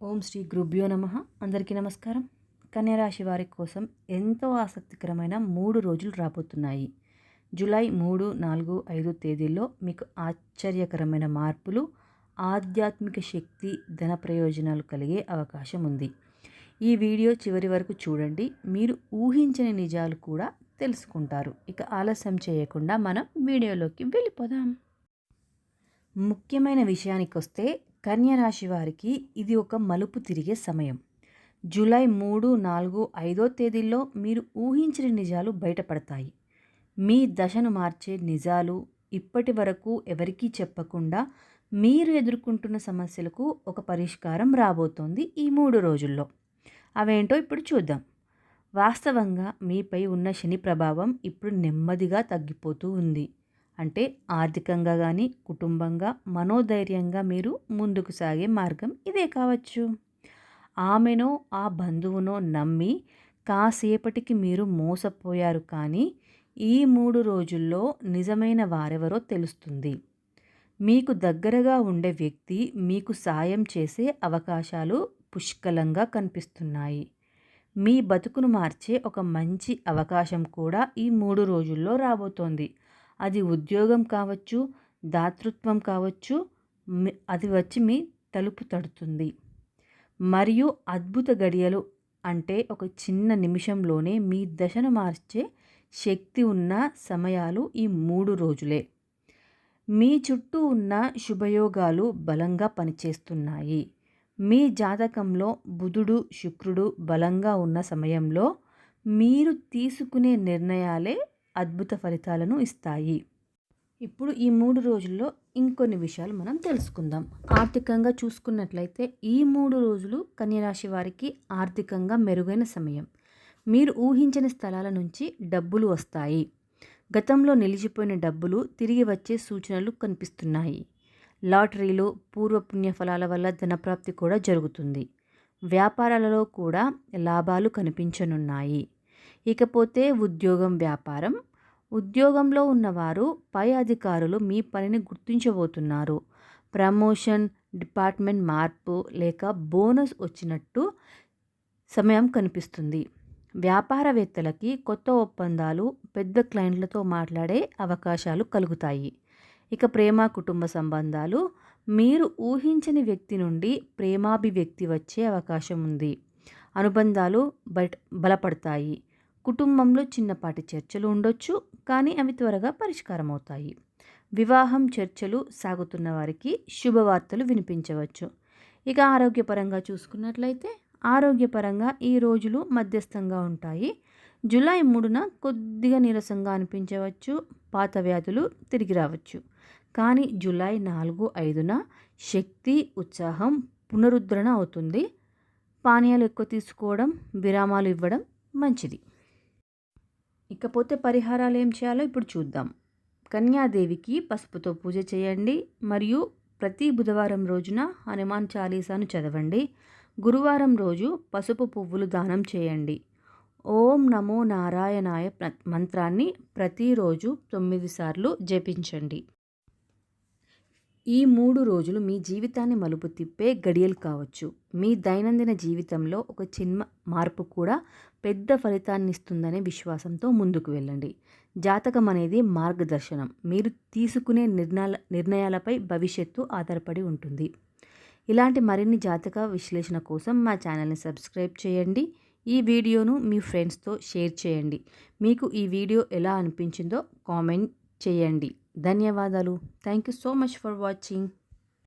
ఓం శ్రీ గురుభ్యో నమ. అందరికీ నమస్కారం. కన్యరాశి వారి కోసం ఎంతో ఆసక్తికరమైన మూడు రోజులు రాబోతున్నాయి. జూలై మూడు నాలుగు ఐదు తేదీల్లో మీకు ఆశ్చర్యకరమైన మార్పులు ఆధ్యాత్మిక శక్తి ధన ప్రయోజనాలు కలిగే అవకాశం ఉంది. ఈ వీడియో చివరి వరకు చూడండి. మీరు ఊహించని నిజాలు కూడా తెలుసుకుంటారు. ఇక ఆలస్యం చేయకుండా మనం వీడియోలోకి వెళ్ళిపోదాం. ముఖ్యమైన విషయానికి వస్తే కన్యరాశి వారికి ఇది ఒక మలుపు తిరిగే సమయం. జూలై మూడు నాలుగు ఐదో తేదీల్లో మీరు ఊహించిన నిజాలు బయటపడతాయి. మీ దశను మార్చే నిజాలు ఇప్పటి వరకు ఎవరికీ చెప్పకుండా మీరు ఎదుర్కొంటున్న సమస్యలకు ఒక పరిష్కారం రాబోతోంది ఈ మూడు రోజుల్లో. అవేంటో ఇప్పుడు చూద్దాం. వాస్తవంగా మీపై ఉన్న శని ప్రభావం ఇప్పుడు నెమ్మదిగా తగ్గిపోతూ ఉంది. అంటే ఆర్థికంగా కానీ కుటుంబంగా మనోధైర్యంగా మీరు ముందుకు సాగే మార్గం ఇదే కావచ్చు. ఆమెనో ఆ బంధువునో నమ్మి కాసేపటికి మీరు మోసపోయారు కానీ ఈ మూడు రోజుల్లో నిజమైన వారెవరో తెలుస్తుంది. మీకు దగ్గరగా ఉండే వ్యక్తి మీకు సాయం చేసే అవకాశాలు పుష్కలంగా కనిపిస్తున్నాయి. మీ బతుకును మార్చే ఒక మంచి అవకాశం కూడా ఈ మూడు రోజుల్లో రాబోతోంది. అది ఉద్యోగం కావచ్చు దాతృత్వం కావచ్చు అది వచ్చి మీ తలుపు తడుతుంది. మరియు అద్భుత గడియలు అంటే ఒక చిన్న నిమిషంలోనే మీ దశను మార్చే శక్తి ఉన్న సమయాలు ఈ మూడు రోజులే. మీ చుట్టూ ఉన్న శుభయోగాలు బలంగా పనిచేస్తున్నాయి. మీ జాతకంలో బుధుడు శుక్రుడు బలంగా ఉన్న సమయంలో మీరు తీసుకునే నిర్ణయాలే అద్భుత ఫలితాలను ఇస్తాయి. ఇప్పుడు ఈ మూడు రోజుల్లో ఇంకొన్ని విషయాలు మనం తెలుసుకుందాం. ఆర్థికంగా చూసుకున్నట్లయితే ఈ మూడు రోజులు కన్యరాశి వారికి ఆర్థికంగా మెరుగైన సమయం. మీరు ఊహించిన స్థలాల నుంచి డబ్బులు వస్తాయి. గతంలో నిలిచిపోయిన డబ్బులు తిరిగి వచ్చే సూచనలు కనిపిస్తున్నాయి. లాటరీలో పూర్వపుణ్య ఫలాల వల్ల ధనప్రాప్తి కూడా జరుగుతుంది. వ్యాపారాలలో కూడా లాభాలు కనిపించనున్నాయి. ఇకపోతే ఉద్యోగం వ్యాపారం ఉద్యోగంలో ఉన్నవారు పై అధికారులు మీ పనిని గుర్తించబోతున్నారు. ప్రమోషన్ డిపార్ట్మెంట్ మార్పు లేక బోనస్ వచ్చినట్టు సమయం కనిపిస్తుంది. వ్యాపారవేత్తలకి కొత్త ఒప్పందాలు పెద్ద క్లయింట్లతో మాట్లాడే అవకాశాలు కలుగుతాయి. ఇక ప్రేమ కుటుంబ సంబంధాలు మీరు ఊహించని వ్యక్తి నుండి ప్రేమాభివ్యక్తి వచ్చే అవకాశం ఉంది. అనుబంధాలు బట్ బలపడతాయి. కుటుంబంలో చిన్నపాటి చర్చలు ఉండొచ్చు కానీ అవి త్వరగా పరిష్కారం అవుతాయి వివాహం చర్చలు సాగుతున్న వారికి శుభవార్తలు వినిపించవచ్చు. ఇక ఆరోగ్యపరంగా చూసుకున్నట్లయితే ఆరోగ్యపరంగా ఈ రోజులు మధ్యస్థంగా ఉంటాయి. జూలై మూడున కొద్దిగా నీరసంగా అనిపించవచ్చు పాత వ్యాధులు తిరిగి రావచ్చు. కానీ జూలై నాలుగు ఐదున శక్తి ఉత్సాహం పునరుద్ధరణ అవుతుంది. పానీయాలు ఎక్కువ తీసుకోవడం విరామాలు ఇవ్వడం మంచిది. ఇకపోతే పరిహారాలు ఏం చేయాలో ఇప్పుడు చూద్దాం. కన్యాదేవికి పసుపుతో పూజ చేయండి మరియు ప్రతి బుధవారం రోజున హనుమాన్ చాలీసాను చదవండి. గురువారం రోజు పసుపు పువ్వులు దానం చేయండి. ఓం నమో నారాయణాయ మంత్రాన్ని ప్రతిరోజు తొమ్మిది సార్లు జపించండి. ఈ మూడు రోజులు మీ జీవితాన్ని మలుపు తిప్పే గడియలు కావచ్చు. మీ దైనందిన జీవితంలో ఒక చిన్న మార్పు కూడా పెద్ద ఫలితాన్ని ఇస్తుందనే విశ్వాసంతో ముందుకు వెళ్ళండి. జాతకం అనేది మార్గదర్శనం. మీరు తీసుకునే నిర్ణయాల నిర్ణయాలపై భవిష్యత్తు ఆధారపడి ఉంటుంది. ఇలాంటి మరిన్ని జాతక విశ్లేషణ కోసం మా ఛానల్ని సబ్స్క్రైబ్ చేయండి. ఈ వీడియోను మీ ఫ్రెండ్స్తో షేర్ చేయండి. మీకు ఈ వీడియో ఎలా అనిపించిందో కామెంట్ చేయండి. ధన్యవాదాలు. Thank you so much for watching